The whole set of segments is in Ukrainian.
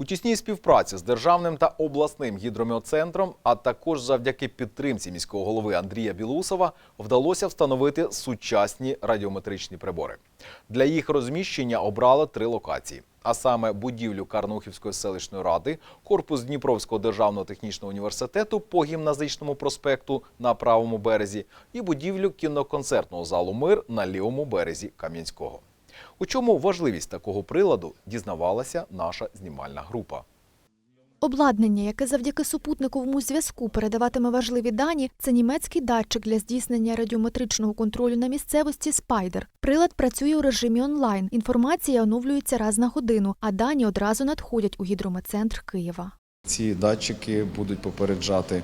У тісній співпраці з державним та обласним гідрометцентром, а також завдяки підтримці міського голови Андрія Білусова, вдалося встановити сучасні радіометричні прибори. Для їх розміщення обрали три локації. А саме будівлю Карнухівської селищної ради, корпус Дніпровського державного технічного університету по гімназичному проспекту на правому березі і будівлю кіноконцертного залу Мир на лівому березі Кам'янського. У чому важливість такого приладу дізнавалася наша знімальна група. Обладнання, яке завдяки супутниковому зв'язку передаватиме важливі дані, це німецький датчик для здійснення радіометричного контролю на місцевості Спайдер. Прилад працює у режимі онлайн. Інформація оновлюється раз на годину, а дані одразу надходять у гідрометцентр Києва. Ці датчики будуть попереджати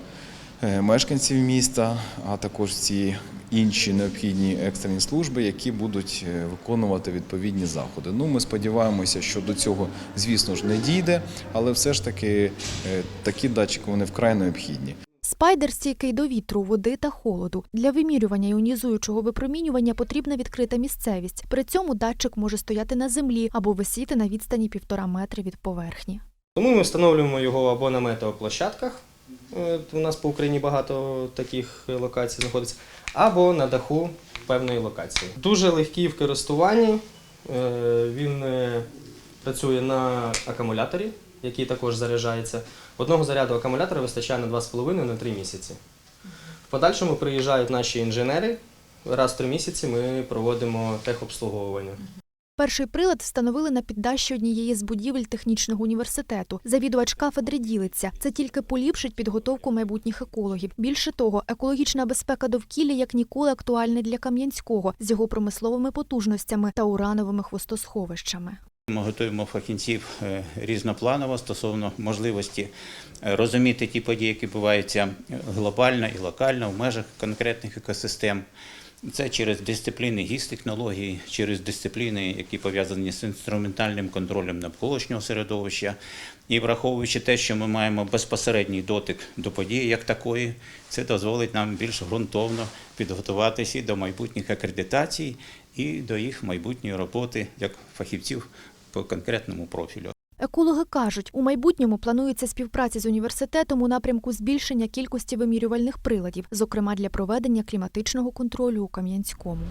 мешканців міста, а також ці інші необхідні екстрені служби, які будуть е, виконувати відповідні заходи. Ну, ми сподіваємося, що до цього, звісно ж, не дійде, але все ж таки е, такі датчики вони вкрай необхідні. Спайдер стійкий до вітру, води та холоду. Для вимірювання іонізуючого випромінювання потрібна відкрита місцевість. При цьому датчик може стояти на землі або висіти на відстані півтора метри від поверхні. Тому ми встановлюємо його або на метеоплощадках, е, у нас по Україні багато таких локацій знаходиться, або на даху певної локації. Дуже легкий в користуванні, е, він е, працює на акумуляторі, який також заряджається. Одного заряду акумулятора вистачає на 2,5 на 3 місяці. В подальшому приїжджають наші інженери. Раз в три місяці ми проводимо техобслуговування. Перший прилад встановили на піддащі однієї з будівель технічного університету. Завідувач кафедри ділиться. Це тільки поліпшить підготовку майбутніх екологів. Більше того, екологічна безпека довкілля як ніколи актуальна для Кам'янського з його промисловими потужностями та урановими хвостосховищами. Ми готуємо фахівців е, різнопланово стосовно можливості е, розуміти ті події, які відбуваються глобально і локально в межах конкретних екосистем. Це через дисципліни гіс-технології, через дисципліни, які пов'язані з інструментальним контролем навколишнього середовища. І враховуючи те, що ми маємо безпосередній дотик до події як такої, це дозволить нам більш ґрунтовно підготуватися до майбутніх акредитацій, і до їх майбутньої роботи як фахівців по конкретному профілю. Екологи кажуть, у майбутньому планується співпраця з університетом у напрямку збільшення кількості вимірювальних приладів, зокрема для проведення кліматичного контролю у Кам'янському.